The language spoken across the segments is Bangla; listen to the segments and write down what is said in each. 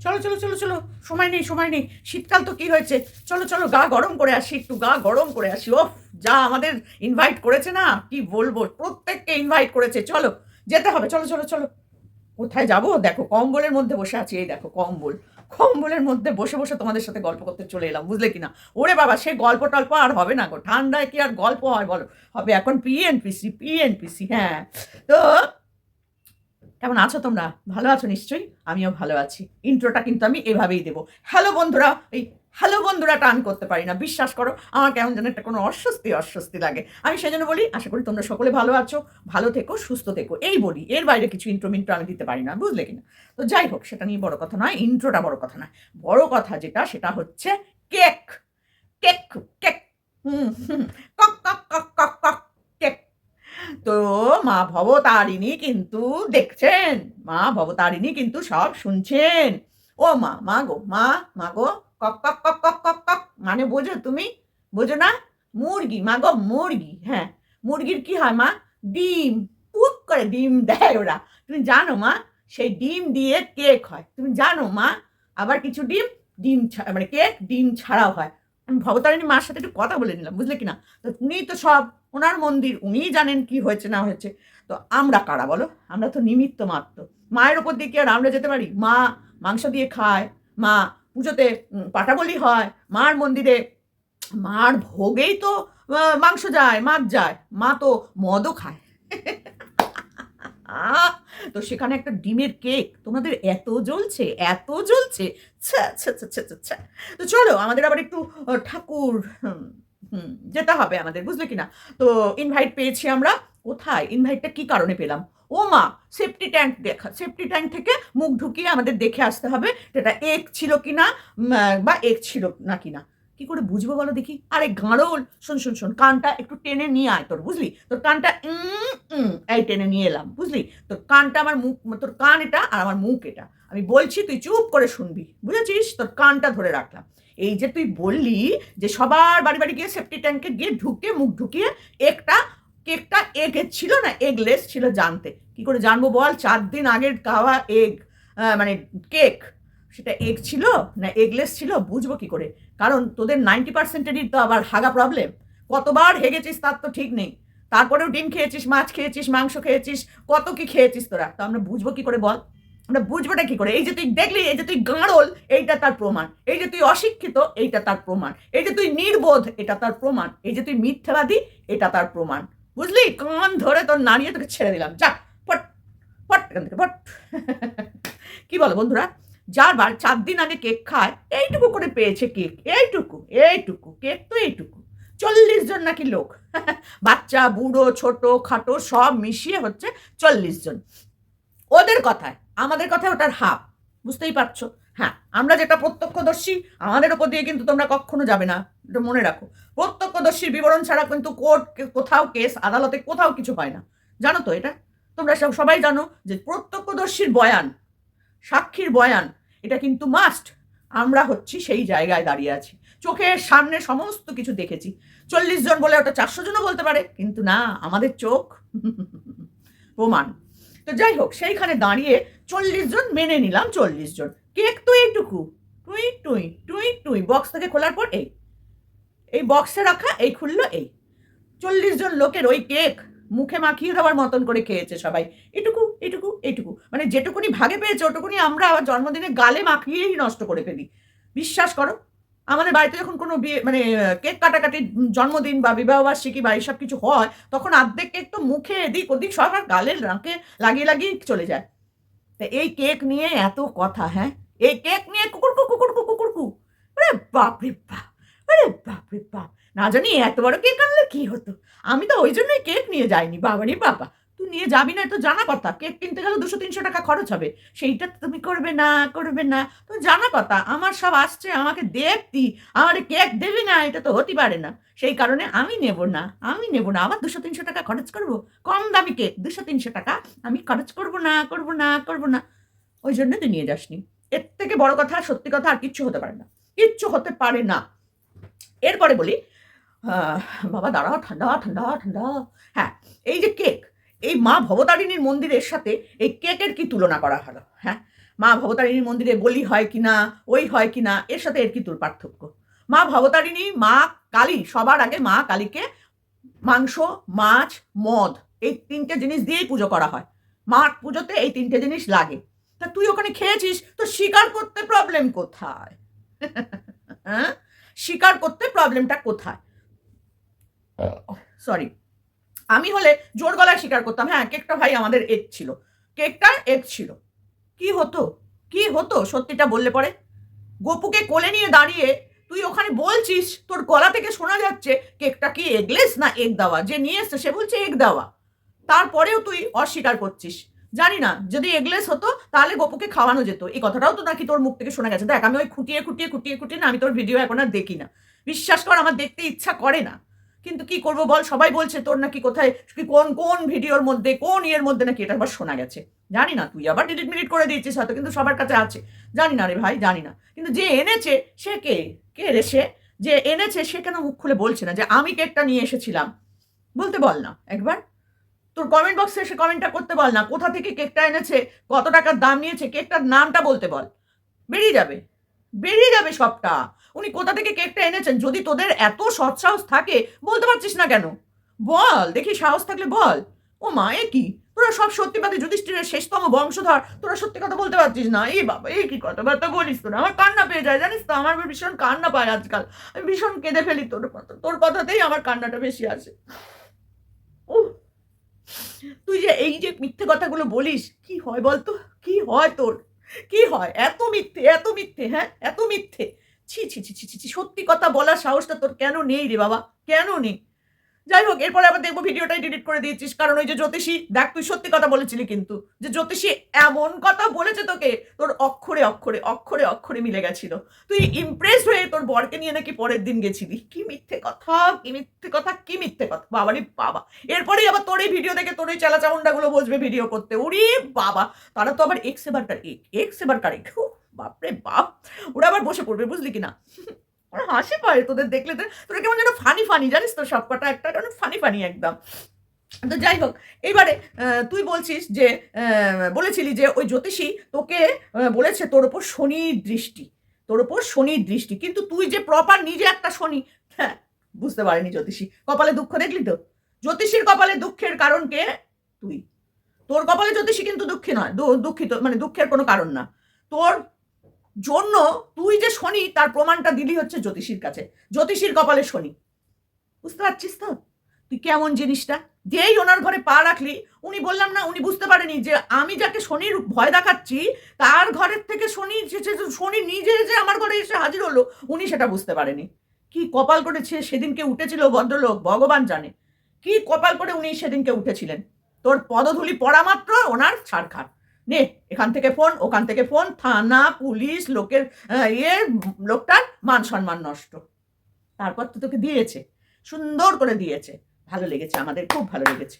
চলো চলো চলো চলো। সময় নেই সময় নেই। শীতকাল তো কি হয়েছে? চলো চলো, গা গরম করে আসি, একটু গা গরম করে আসি। ও যা আমাদের ইনভাইট করেছে না? কি বলব? প্রত্যেককে ইনভাইট করেছে। চলো, যেতে হবে। চলো চলো চলো। কোথায় যাব? দেখো, কম্বলের মধ্যে বসে আছি। এই দেখো, কম্বল। কম্বলের মধ্যে বসে বসে তোমাদের সাথে গল্প করতে চলে এলাম, বুঝলে কিনা? ওরে বাবা, সে গল্প টল্প আর হবে না গো। ঠান্ডায় কি আর গল্প হয় বলো? হবে এখন পিএনপিসি পিএনপিসি হ্যাঁ। তো কেমন আছো তোমরা? ভালো আছো নিশ্চয়ই? আমিও ভালো আছি। ইন্ট্রোটা কিন্তু আমি এভাবেই দেবো। হ্যালো বন্ধুরা, এই হ্যালো বন্ধুরা টান করতে পারি না। বিশ্বাস করো, আমার কেমন যেন একটা কোনো অস্বস্তি অস্বস্তি লাগে। আমি সেই জন্য বলি, আশা করি তোমরা সকলে ভালো আছো, ভালো থেকো, সুস্থ থেকো। এই বলি, এর বাইরে কিছু ইন্ট্রো মিন্ট্রো আমি দিতে পারি না, বুঝলে কিনা? তো যাই হোক, সেটা নিয়ে বড় কথা নয় ইন্ট্রোটা বড় কথা নয়। বড় কথা যেটা, সেটা হচ্ছে কেক। Cake cake. হুম। কক কক কক কক, কেক। তো মা ভবতারিণী কিন্তু দেখছেন, মা ভবতারিণী কিন্তু সব শুনছেন। ও মা মা গো, মা মা গো, কক কক কক কক কক কক মানে বোঝো তুমি? বোঝো না? মুরগি, মা গো, মুরগি হ্যাঁ মুরগির কি হয় মা? ডিম, পুক করে ডিম দেয় ওরা। তুমি জানো মা, সেই ডিম দিয়ে কেক হয়। তুমি জানো মা, আবার কিছু ডিম ডিম মানে কেক ডিম ছাড়াও হয়। আমি ভবতারিণী মার সাথে একটু কথা বলে নিলাম বুঝলে কিনা? তো উনি তো সব ওনার মন্দির উনিই জানেন কি হয়েছে না হয়েছে। তো আমরা কারা বলো? আমরা তো নিমিত্ত মাত্র। মায়ের ওপর দিয়ে কি আর আমরা যেতে পারি? মা মাংস দিয়ে খায় মা পুজোতে উম, পাটা বলি হয় মার মন্দিরে মার ভোগেই তো মাংস যায় মাছ যায় মা তো মদও খায়। আহ, তো সেখানে একটা ডিমের কেক। তোমাদের এত জ্বলছে এত জ্বলছে। তো চলো আমাদের আবার একটু ঠাকুর যেতে হবে আমাদের বুঝলে কিনা? তো ইনভাইট পেয়েছি আমরা। কোথায়? ইনভাইটটা কি কারণে পেলাম? ও মা সেফটি ট্যাঙ্ক দেখা সেফটি ট্যাঙ্ক থেকে মুখ ঢুকিয়ে আমাদের দেখে আসতে হবে সেটা এক ছিল উম, আহ, বা এক ছিল না কিনা। কি করে বুঝব বলো দেখি? আরে গাঁড়ল! শোন শোন শোন, কানটা একটু টেনে নিয়ে আয় তোর, বুঝলি? তোর কানটা এই টেনে নিয়ে এলাম, বুঝলি? তোর কানটা আমার মুখ, তোর কান এটা আর আমার মুখ এটা। আমি বলছি তুই চুপ করে শুনবি, বুঝেছিস? তোর কানটা ধরে রাখলাম। এই যে তুই বললি যে সবার বাড়ি বাড়ি গিয়ে সেফটি ট্যাঙ্কে গিয়ে ঢুকে মুখ ঢুকিয়ে একটা, কেকটা এগের ছিল না এগলেস ছিল জানতে। কি করে জানব বল? চার দিন আগের খাওয়া এগ মানে কেক সেটা এগ ছিল না এগলেস ছিল, বুঝব কি করে? কারণ তোদের নাইনটি পার্সেন্টেরই তো আবার হাগা প্রবলেম কতবার হেগেছিস তার তো ঠিক নেই। তারপরেও ডিম খেয়েছিস, মাছ খেয়েছিস, মাংস খেয়েছিস, কত কি খেয়েছিস তোরা? তো আমরা বুঝব কি করে বল? আমরা বুঝবোটা কি করে? এই যে তুই দেখলি, এই যে তুই গাঁড়ল, এইটা তার প্রমাণ। এই যে তুই অশিক্ষিত, এইটা তার প্রমাণ। এই যে তুই নির্বোধ, এটা তার প্রমাণ। এই যে তুই মিথ্যাবাদী, এটা তার প্রমাণ। বুঝলি? কান ধরে তোর নাড়িয়ে তোকে ছেড়ে দিলাম। যা, পট পট এখান থেকে, পট। কি বলো বন্ধুরা? যার বার চার দিন আগে কেক খায়, এইটুকু করে পেয়েছে কেক, এইটুকু এইটুকু, কেক তো এইটুকু। চল্লিশ জন নাকি লোক। বাচ্চা, বুড়ো, ছোট, খাটো, সব মিশিয়ে হচ্ছে চল্লিশ জন। ওদের কথায়, আমাদের কথায় ওটার হাফ বুঝতেই পারছ? হ্যাঁ আমরা যেটা প্রত্যক্ষদর্শী, আমাদের ওপর দিয়ে কিন্তু তোমরা কখনো যাবে না, এটা মনে রাখো। প্রত্যক্ষদর্শীর বিবরণ ছাড়া কিন্তু কোর্ট কোথাও কেস, আদালতে কোথাও কিছু হয় না। জানো তো এটা? তোমরা সব, সবাই জানো যে প্রত্যক্ষদর্শীর বয়ান, সাক্ষীর বয়ান এটা কিন্তু মাস্ট আমরা হচ্ছি সেই জায়গায় দাঁড়িয়ে আছি। চোখের সামনে সমস্ত কিছু দেখেছি। চল্লিশ জন বলে ওটা চারশো জনও বলতে পারে, কিন্তু না, আমাদের চোখ প্রমাণ। তো যাই হোক, সেইখানে দাঁড়িয়ে চল্লিশ জন মেনে নিলাম চল্লিশ জন। কেক তো এইটুকু। টুই টুই টুই টুই। বক্স থেকে খোলার পর এই। এই বক্সে রাখা, এই খুললো, এই। চল্লিশ জন লোকের ওই কেক। মুখে মাখিয়ে দেওয়ার মতন করে খেয়েছে সবাই। এটুকু এটুকু এইটুকু মানে যেটুকুনি ভাগে পেয়েছে, ওটুকুনি আমরা আবার জন্মদিনে গালে মাখিয়েই নষ্ট করে ফেলি। বিশ্বাস করো, আমাদের বাড়িতে যখন কোনো বিয়ে মানে কেক কাটাকাটি, জন্মদিন বা বিবাহবার্ষিকী বা এইসব কিছু হয়, তখন আর্ধেক কেক তো মুখে এদিক ওদিক সব আর গালের নাকে লাগিয়ে লাগিয়ে চলে যায়। তা এই কেক নিয়ে এত কথা হ্যাঁ? এই কেক নিয়ে কুকুর কুকুর কুকুর কু আরে বাপরে বাপ! আরে বাপরে বাপ, না জানি এত বড় কেক আনলে কি হতো? আমি তো ওই জন্যই কেক নিয়ে যাইনি বাবারে বাবা। তুই নিয়ে যাবি না তো জানা কথা কেক কিনতে গেলে দুশো, তিনশো টাকা খরচ হবে। সেইটা তুমি করবে না করবে না। তো জানা কথা আমার সব আসছে, আমাকে দেখতি। আমার কেক দেবে না, এটা তো হতে পারে না। সেই কারণে আমি নেব না, আমি নেব না। আবার দুশো, তিনশো টাকা খরচ করব? কম দামি কেক, দুশো, তিনশো টাকা আমি খরচ করব না করব না করব না। ওই জন্য তুই নিয়ে যাসনি। এর থেকে বড় কথা, সত্যি কথা আর কিচ্ছু হতে পারে না। কিচ্ছু হতে পারে না। এরপরে বলি বাবা দাঁড়াও, ঠান্ডা ঠান্ডা ঠান্ডা। হ্যাঁ এই যে কেক, এই মা ভবতারিণীর মন্দিরের সাথে এই কেকের কি তুলনা করা হলো? হ্যাঁ মা ভবতারিণীর মন্দিরে বলি হয় কি না, ওই হয় কি না, এর সাথে এর কি তোর পার্থক্য? মা ভবতারিণী, মা কালী, সবার আগে মা কালীকে মাংস, মাছ, মদ, এই তিনটে জিনিস দিয়েই পুজো করা হয়। মা পুজোতে এই তিনটে জিনিস লাগে। তা তুই ওখানে খেয়েছিস? তো স্বীকার করতে প্রবলেম কোথায়? হ্যাঁ? স্বীকার করতে প্রবলেমটা কোথায়? সরি আমি হলে জোর গলায় স্বীকার করতাম। হ্যাঁ কেকটা ভাই আমাদের এক ছিল। কেকটা এক ছিল। কি হতো? কি হতো? সত্যিটা বললে পরে। গোপুকে কোলে নিয়ে দাঁড়িয়ে তুই ওখানে বলছিস তোর গলা থেকে শোনা যাচ্ছে কেকটা কি এগলেস না এগ দেওয়া? যে নিয়ে এসছে সে বলছে এগ দেওয়া। তারপরেও তুই অস্বীকার করছিস। জানি না, যদি এগলেস হতো তাহলে গোপুকে খাওয়ানো যেত। এই কথাটাও তো নাকি তোর মুখ থেকে শোনা গেছে। দেখ, আমি ওই খুঁটিয়ে খুঁটিয়ে খুঁটিয়ে খুঁটিয়ে না, আমি তোর ভিডিও এখন আর দেখি না। বিশ্বাস কর, আমার দেখতে ইচ্ছা করে না। কিন্তু কি করব বল? সবাই বলছে তোর নাকি কোথায় কোন কোন ভিডিওর মধ্যে, কোন ইয়ের মধ্যে নাকি এটা আবার শোনা গেছে? জানি না, তুই আবার ডিলিট মিলিট করে দিয়েছিস হয়তো, কিন্তু সবার কাছে আছে। জানি না রে ভাই, জানি না। কিন্তু যে এনেছে, সে কে? কে রে সে? যে এনেছে, সে কেন মুখ খুলে বলছে না? যে আমি কেকটা নিয়ে এসেছিলাম। বলতে বল না, একবার। তোর কমেন্ট বক্সে এসে কমেন্টটা করতে বল না। কোথা থেকে কেকটা এনেছে কত টাকার দাম নিয়েছে কেকটার নামটা বলতে বল। বেরিয়ে যাবে। বেরিয়ে যাবে সবটা। উনি কোথা থেকে কেকটা এনেছেন? যদি তোদের এত সৎ সাহস থাকে বলতে পারছিস না কেন? বল দেখি সাহস থাকলে বল। ও মা এ কি? তোরা সব সত্যিবাদী যুধিষ্ঠিরের শেষতম বংশধর। তোরা সত্যি কথা বলতে পারছিস না? এই বাবা এই কি কথাবার্তা বলিস তোরা আমার কান্না পেয়ে যায় জানিস তো? আমার ভীষণ কান্না পায় আজকাল। আমি ভীষণ কেঁদে ফেলি তোর কথা। তোর কথাতেই আমার কান্নাটা বেশি আসে। উহ, তুই যে এই যে মিথ্যে কথাগুলো বলিস, কি হয় বলতো? কি হয় তোর? কি হয়? এত মিথ্যে এত মিথ্যে হ্যাঁ? এত মিথ্যে। ছি ছি ছি ছি ছি সত্যি কথা বলার সাহসটা তোর কেন নেই রে বাবা? কেন নেই? যাই হোক, এরপরে আবার দেখব ভিডিওটাই ডিলিট করে দিয়েছিস, কারণ ওই যে জ্যোতিষী, দেখ তুই সত্যি কথা বলেছিলি কিন্তু, যে জ্যোতিষী এমন কথা বলেছে তোকে, তোর অক্ষরে অক্ষরে অক্ষরে অক্ষরে মিলে গেছিল। তুই ইমপ্রেস হয়ে তোর বরকে নিয়ে নাকি পরের দিন গেছিলি। কি মিথ্যে কথা, কি মিথ্যে কথা, কি মিথ্যে কথা বাবারে বাবা। এরপরেই আবার তোর এই ভিডিও দেখে তোর এই চালা চামুন্ডাগুলো বসবে ভিডিও করতে। উরি বাবা, তারা তো আবার এক্স এবার কার এক এক্স এবার কার এক বাপরে বাপ। ওরা আবার বসে পড়বে, বুঝলি কিনা? ওরা হাসি পায় তোদের দেখলে তোরা কেমন যেন ফানি ফানি জানিস তো সব কটা একটা ফানি ফানি একদম। তো যাই হোক, এইবারে তুই বলছিস যে বলেছিলি যে ওই জ্যোতিষী তোকে বলেছে তোর ওপর শনির দৃষ্টি, তোর ওপর শনির দৃষ্টি, কিন্তু তুই যে প্রপার নিজে একটা শনি হ্যাঁ বুঝতে পারিনি জ্যোতিষী, কপালে দুঃখ দেখলি তো? জ্যোতিষীর কপালে দুঃখের কারণ কে? তুই। তোর কপালে জ্যোতিষী কিন্তু দুঃখী নয় দুঃখিত মানে দুঃখের কোনো কারণ না। তোর জন্য তুই যে শনি, তার প্রমাণটা দিলি হচ্ছে জ্যোতিষীর কাছে। জ্যোতিষীর কপালে শনি। বুঝতে পারছিস তো? তুই কেমন জিনিসটা? যেই ওনার ঘরে পা রাখলি, উনি বললাম না, উনি বুঝতে পারেনি যে আমি যাকে শনির ভয় দেখাচ্ছি, তার ঘরের থেকে শনি শনি নিজে যে আমার ঘরে এসে হাজির হলো, উনি সেটা বুঝতে পারেনি। কি কপাল করেছে? সেদিনকে উঠেছিল ভদ্রলোক, ভগবান জানে। কি কপাল করে উনি সেদিনকে উঠেছিলেন? তোর পদধূলি পড়া মাত্র ওনার ছাড়খাড় নে এখান থেকে ফোন ওখান থেকে ফোন থানা পুলিশ লোকের আহ, ইয়ে লোকটার মান সম্মান নষ্ট। তারপর তো তোকে দিয়েছে সুন্দর করে দিয়েছে। ভালো লেগেছে আমাদের খুব ভালো লেগেছে।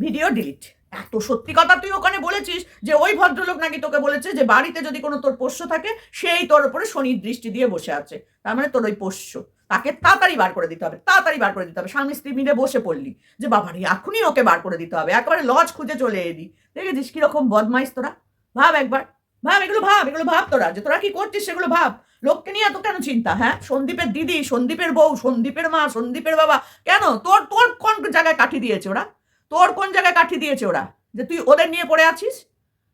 Video delete. এত সত্যি কথা তুই ওখানে বলেছিস যে ওই ভদ্রলোক নাকি তোকে বলেছে যে বাড়িতে যদি কোনো তোর পোষ্য থাকে সেই তোর উপরে শনির দৃষ্টি দিয়ে বসে আছে। তার মানে তোর ওই পোষ্য। তাকে তাড়াতাড়ি বার করে দিতে হবে, তাড়াতাড়ি বার করে দিতে হবে। স্বামী স্ত্রী মিলে বসে পড়লি যে, বাবারে, এখনই ওকে বার করে দিতে হবে। একেবারে লজ খুঁজে চলে এলি। দেখেছিস কীরকম বদমাইশ তোরা? ভাব একবার, ভাব, এগুলো ভাব এগুলো ভাব তোরা। যে, তোরা কি করছিস সেগুলো ভাব। লোককে নিয়ে এত কেন চিন্তা হ্যাঁ? সন্দীপের দিদি, সন্দীপের বউ, সন্দীপের মা, সন্দীপের বাবা। কেন? তোর তোর কোন জায়গায় কাঠি দিয়েছে ওরা? তোর কোন জায়গায় কাঠি দিয়েছে ওরা? যে, তুই ওদের নিয়ে পড়ে আছিস?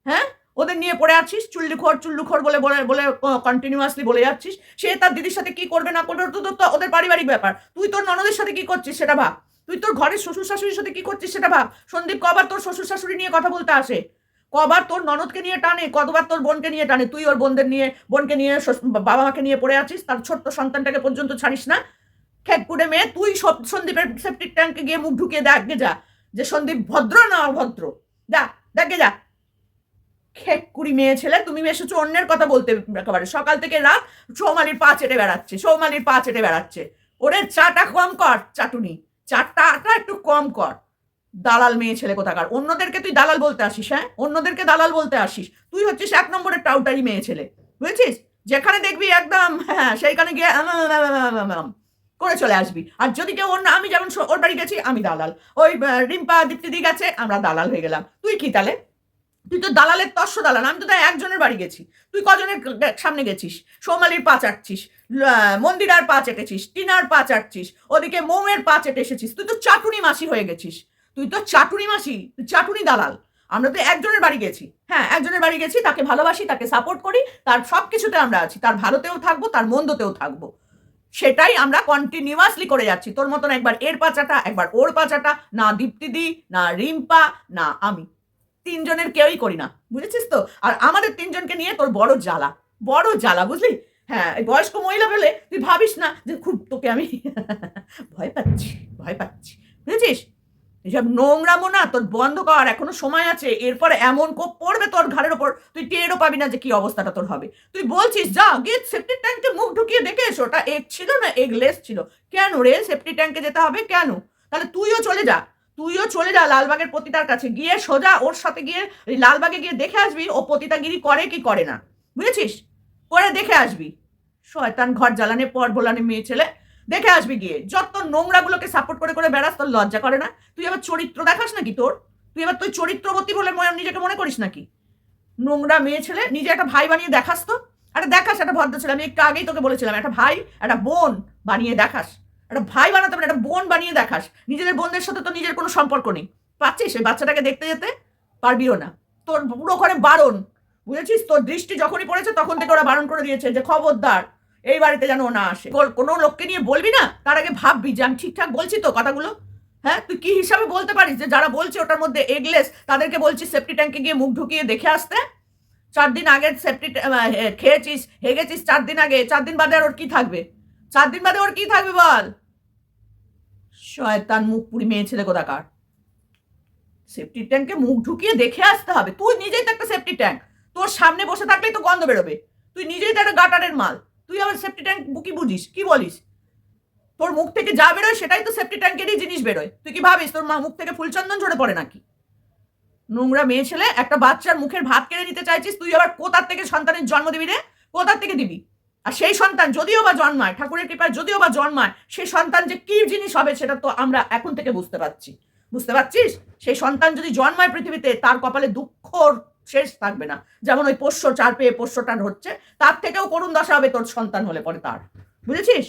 হ্যাঁ? ওদের নিয়ে পড়ে আছিস, চুল্লুখোর চুল্লুখোর বলে বলে বলে কন্টিনিউয়াসলি বলে যাচ্ছিস। সে তার দিদির সাথে কি করবে না করবে তো, তো- ওদের পারিবারিক ব্যাপার। তুই তোর ননদের সাথে কি করছিস সেটা ভাব। তুই তোর ঘরের শ্বশুর শাশুড়ির সাথে কি করছিস সেটা ভাব। সন্দীপ কবার তোর শ্বশুর শাশুড়ি নিয়ে কথা বলতে আসে। কবার তোর ননদকে নিয়ে টানে, কতবার তোর বোনকে নিয়ে টানে। তুই ওর বোনদের নিয়ে, বোনকে নিয়ে বাবা মাকে নিয়ে পড়ে আছিস, তার ছোট্ট সন্তানটাকে পর্যন্ত ছাড়িস না। খেককুড়ে মেয়ে, তুই সব সন্দীপের সেপ্টিক ট্যাঙ্কে গিয়ে মুখ ঢুকিয়ে দেখে যা। যে সন্দীপ ভদ্র না অভদ্র। যা, দেখে যা। খেককুড়ি মেয়ে ছেলে, তুমি এসেছ অন্যের কথা বলতে একেবারে। সকাল থেকে রাত সৌমালির পা চেটে বেড়াচ্ছে, সৌমালির পা চেটে বেড়াচ্ছে। ওরে চাটা কম কর, চাটুনি। চারটাটা একটু কম কর। দালাল মেয়ে ছেলে কোথাকার? অন্যদেরকে তুই দালাল বলতে আসিস হ্যাঁ? অন্যদেরকে দালাল বলতে আসিস। তুই হচ্ছিস এক নম্বরের টাউটারি মেয়ে ছেলে। বুঝেছিস? যেখানে দেখবি একদম হ্যাঁ সেইখানে গিয়ে করে চলে আসবি। আর যদি কেউ অন্য, আমি যেমন ওর বাড়ি গেছি, আমি দালাল। ওই রিম্পা, দীপ্তিদি গেছে, আমরা দালাল হয়ে গেলাম। তুই কি তাহলে? তুই তো দালালের তস্য দালাল, আমি তো তাই একজনের বাড়ি গেছি। তুই কজনের সামনে গেছিস? সোমালির পা চাটছিস মন্দিরার পা চেটেছিস, টিনার পা চাটছিস, ওদিকে মৌয়ের পা চেটে এসেছিস। তুই তো চাটুনি মাসি হয়ে গেছিস। তুই তো চাটুনি মাসি, তুই চাটুনি দালাল। আমরা তো একজনের বাড়ি গেছি। হ্যাঁ একজনের বাড়ি গেছি, তাকে ভালোবাসি, তাকে সাপোর্ট করি, তার সব কিছুতে আমরা আছি, তার ভালোতেও থাকব, তার মন্দতেও থাকব। সেটাই আমরা কন্টিনিউয়াসলি করে যাচ্ছি। তোর মতন একবার এর পাচাটা একবার ওর পাচাটা না দীপ্তিদি, না রিম্পা, না আমি। তিনজনের কেউই করি না, বুঝেছিস তো? আর আমাদের তিনজনকে নিয়ে তোর বড় জ্বালা বড় জ্বালা, বুঝলি? হ্যাঁ এই বয়স্ক মহিলা বলে তুই ভাবিস না যে খুব তোকে আমি ভয় পাচ্ছি ভয় পাচ্ছি, বুঝেছিস? এসব নোংরামো না তোর বন্ধ কর, এখনও সময় আছে, এরপরে এমন কোপ পড়বে তোর ঘাড়ের ওপর, তুই টেরও পাবি না যে কি অবস্থাটা তোর হবে। তুই বলছিস, যা, গিয়ে সেফটি ট্যাঙ্কে মুখ ঢুকিয়ে দেখে এসো ওটা এগ ছিল না এগ লেস ছিল। কেন রে সেফটি ট্যাঙ্কে যেতে হবে? কেন? তাহলে তুইও চলে যা। তুইও চলে যা লালবাগের পতিতার কাছে। গিয়ে সোজা ওর সাথে গিয়ে লালবাগে গিয়ে দেখে আসবি, ও পতিতাগিরি করে কি করে না। বুঝেছিস? করে দেখে আসবি। শয়তান ঘর জ্বালানে পর বোলানে মেয়ে ছেলে, দেখে আসবি গিয়ে। যত নোংরাগুলোকে সাপোর্ট করে করে বেড়াস, তোর লজ্জা করে না। তুই আবার চরিত্র দেখাস নাকি তোর? তুই এবার তুই চরিত্রবতী বলে নিজেকে মনে করিস নাকি? নোংরা মেয়ে ছেলে, নিজে একটা ভাই বানিয়ে দেখাস তো। একটা দেখাস, একটা ভদ্র ছেলে। আমি একটু আগেই তোকে বলেছিলাম, একটা ভাই, একটা বোন বানিয়ে দেখাস। একটা ভাই বানাতে পারে, একটা বোন বানিয়ে দেখাস। নিজেদের বোনদের সাথে তো নিজের কোনো সম্পর্ক নেই। পাচ্ছিস? ওই বাচ্চাটাকে দেখতে যেতে পারবিও না। তোর পুরো ঘরে বারণ। বুঝেছিস? তোর দৃষ্টি যখনই পড়েছে তখন থেকে ওরা বারণ করে দিয়েছে যে খবরদার, এই বাড়িতে যেন না আসে। কোনো লোককে নিয়ে বলবি না? তার আগে ভাববি যে আমি ঠিকঠাক বলছি তো কথাগুলো? হ্যাঁ? তুই কি হিসাবে বলতে পারিস যে যারা বলছে ওটার মধ্যে এগলেস, তাদেরকে বলছিস সেফটি ট্যাঙ্কে গিয়ে মুখ ঢুকিয়ে দেখে আসতে। চার দিন আগে সেফটি খেয়েছিস, হেগেছিস চার দিন আগে। চার দিন বাদে আর ওর কি থাকবে? চার দিন বাদে ওর কি থাকবে বল? শয়তান মুখ পুরি মেয়ে ছেলে কোথাকার? সেফটি ট্যাঙ্কে মুখ ঢুকিয়ে দেখে আসতে হবে। তুই নিজেই তো একটা সেফটি ট্যাঙ্ক তোর সামনে বসে থাকলেই তো গন্ধ বেরোবে। তুই নিজেই তো একটা গাটারের মাল। তুই আবার সেফটি ট্যাঙ্ক বুকি বুঝিস? কি বলিস? তোর মুখ থেকে যা বেরোয় সেটাই তো সেফটি ট্যাঙ্কেরই জিনিস বেরোয়। তুই কি ভাবিস তোর মা মুখ থেকে ফুলচন্দন ঝরে পড়ে নাকি? নোংরা মেয়ে ছেলে, একটা বাচ্চার মুখের ভাত কেড়ে নিতে চাইছিস, তুই আবার কোথার থেকে সন্তানের জন্ম দিবি রে? কোথার থেকে দিবি? আর সেই সন্তান যদিও বা জন্মায়, ঠাকুরের কৃপায় যদিও বা জন্মায়, সেই সন্তান যে কি জিনিস হবে সেটা তো আমরা এখন থেকে বুঝতে পারছি। বুঝতে পারছিস? সেই সন্তান যদি জন্মায় পৃথিবীতে, তার কপালে দুঃখ শেষ থাকবে না। যেমন ওই পোষ্য চার পেয়ে পোষ্যটার হচ্ছে, তার থেকেও করুণ দশা হবে তোর সন্তান হলে পরে তার। বুঝেছিস?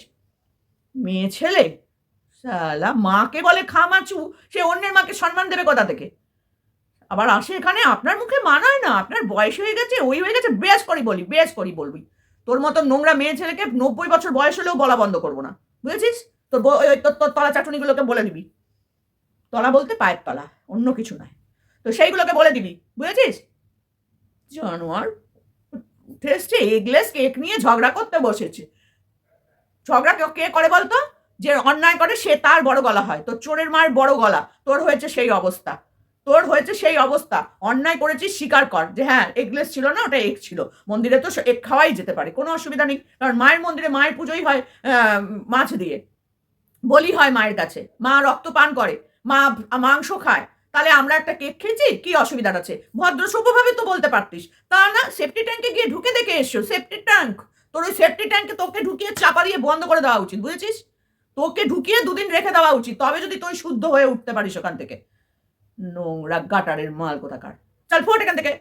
মেয়ে ছেলে, শালা, মাকে বলে খামাচু, সে অন্যের মাকে সম্মান দেবে কোথা থেকে? আবার আসে এখানে, আপনার মুখে মানায় না, আপনার বয়স হয়ে গেছে, ওই হয়ে গেছে বেশ করি বলি বেশ করি বলবি। তোর মতো নোংরা মেয়ে ছেলেকে নব্বই বছর বয়স হলেও বলা বন্ধ করব না। বুঝেছিস? তোর তোর তলা চাটুনিগুলোকে বলে দিবি। তলা বলতে পায়ের তলা, অন্য কিছু নয়। তো সেইগুলোকে বলে দিবি। বুঝেছিস? জানোয়ার উঠে এসছে এগলেস কেক নিয়ে ঝগড়া করতে বসেছে। ঝগড়া কে করে বলতো? যে অন্যায় করে সে তার বড় গলা হয়। তোর চোরের মার বড় গলা। তোর হয়েছে সেই অবস্থা। তোর হয়েছে সেই অবস্থা। অন্যায় করেছিস, স্বীকার কর। যে হ্যাঁ এগলেস ছিল না, ওটা এক ছিল। মন্দিরে তো এক খাওয়াই যেতে পারে, কোনো অসুবিধা নেই। কারণ মায়ের মন্দিরে মায়ের পুজোই হয় মাছ দিয়ে। বলি হয় মায়ের কাছে, মা রক্ত পান করে, মা মাংস খায়। তাহলে আমরা একটা কেক খেয়েছি? কি অসুবিধা আছে? ভদ্র সভ্যভাবে তো বলতে পারতিস। তা না সেফটি ট্যাঙ্কে গিয়ে ঢুকে দেখে এসছো সেফটি ট্যাঙ্ক তোর ওই সেফটি ট্যাঙ্কে তোকে ঢুকিয়ে চাপা দিয়ে বন্ধ করে দেওয়া উচিত, বুঝেছিস? তোকে ঢুকিয়ে দুদিন রেখে দেওয়া উচিত, তবে যদি তুই শুদ্ধ হয়ে উঠতে পারিস ওখান থেকে। নোংরা গাটারের মাল কোথাকার চল ফোট এখান থেকে